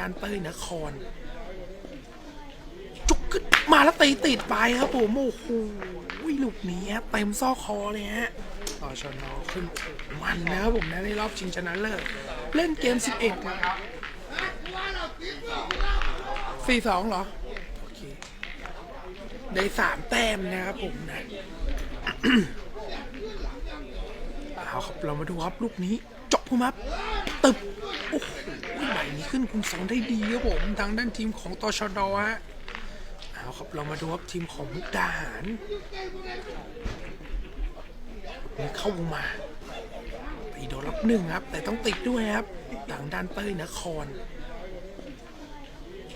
ด้านเต้ยนคร จุกขึ้นมาแล้วตีติดไปครับผมโอ้โหลูกนี้เต็มซอกคอเลยฮะต่อชนอขึ้นมันนะครับผมนะในรอบชิงชนะเลิศเล่นเกม 11นะครับสี่สองเหรอ โอเค ได้สามแต้มนะครับผมนะเอาครับเรามาดูครับลูกนี้จบพุ่ มับตึบโอ้โหใบนี้ขึ้นคุณสองได้ดีครับผมทางด้านทีมของตชดฮะเอาครับเรามาดูครับทีมของมุกดาหารนี่เข้ามาตีโดนรับหนึ่งครับ แต่ต้องติดด้วยครับทางด้านเต้ยนคร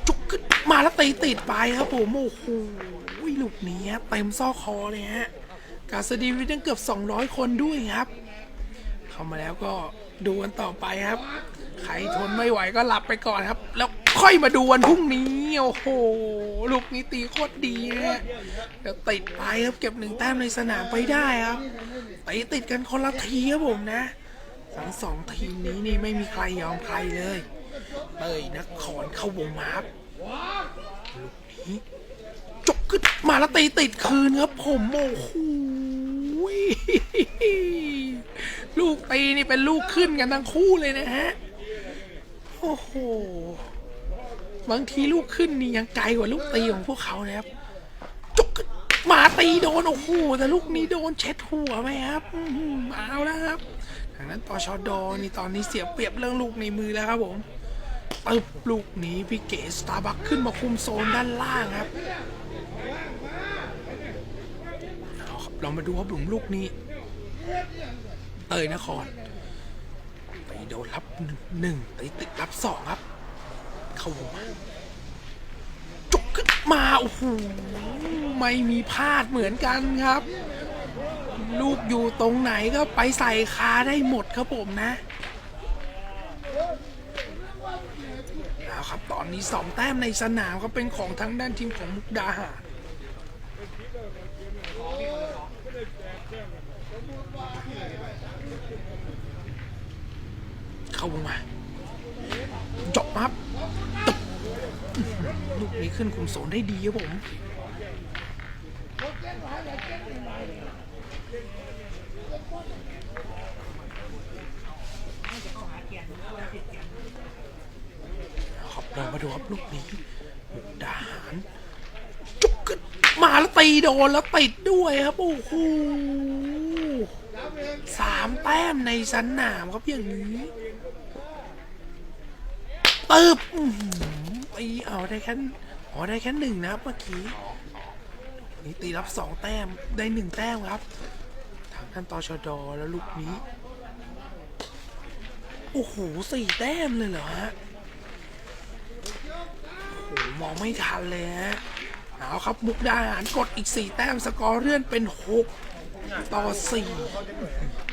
จุกขึ้นมาแล้วตีติดไปครับผมโอ้โหลูกนี้เต็มซอกคอเลยฮะกาสดีวิตั้งเกือบ 200 คนด้วยครับ เข้ามาแล้วก็ ดูกันต่อไปครับ ใครทนไม่ไหวก็หลับไปก่อนครับ แล้วค่อยมาดูวันพรุ่งนี้ โอ้โห ลูกนี้ตีโคตรดีฮะเดี๋ยวติดไปครับเก็บหนึ่งแต้มในสนามไปได้ครับตีติดกันคนละทีครับผมนะ ทั้งสองทีมนี้นี่ไม่มีใครยอมใครเลยเตยนครเข้าวงมาครับลูกนี้จกขึ้นมาแล้วตีติดคืนครับผมโอ้โห ลูกตีนี่เป็นลูกขึ้นกันทั้งคู่เลยนะฮะ โอ้โห บางทีลูกขึ้นนี่ยังไกลกว่าลูกตีของพวกเขานะครับ จุกมาตีโดน โอ้โห แต่ลูกนี้โดนเช็ดหัวไหมครับอื้อหือเอาแล้วครับทางนั้นตชอดอนี่ตอนนี้เสียเปรียบเรื่องลูกในมือแล้วครับผมตึบลูกนี้พี่เก๋สตาร์บัคขึ้นมาคุมโซนด้านล่างครับเอาครับเรามาดูครับหลุมลูกนี้ เตยนคร ไปโดนรับหนึ่งไปติดรับสองครับ เข้ามาจุกขึ้นมาโอ้โหไม่มีพลาดเหมือนกันครับ ลูกอยู่ตรงไหนก็ไปใส่คาได้หมดครับผมนะเอาครับตอนนี้สองแต้มในสนามก็เป็นของทางด้านทีมของมุกดาหาร เข้ามาจบครับตึ๊บลูกนี้ขึ้นคุมโซนได้ดีครับผมครับเรามาดูครับลูกนี้มุกดาหารจุกขึ้นมาแล้วตีโดนแล้วติดด้วยครับ โอ้โห สามแต้มในสนามครับอย่างนี้ตึบอื้อหือตีเอาได้แค่อ๋อได้แค่หนึ่งนะครับเมื่อกี้นี่ตีรับสองแต้มได้หนึ่งแต้มครับทางท่านตชดอแล้วลูกนี้ โอ้โหสี่แต้มเลยเหรอฮะโอ้โหมองไม่ทันเลยฮะเอาครับมุกดาหารกดอีก4แต้มสกอร์เลื่อนเป็น6ต่อ4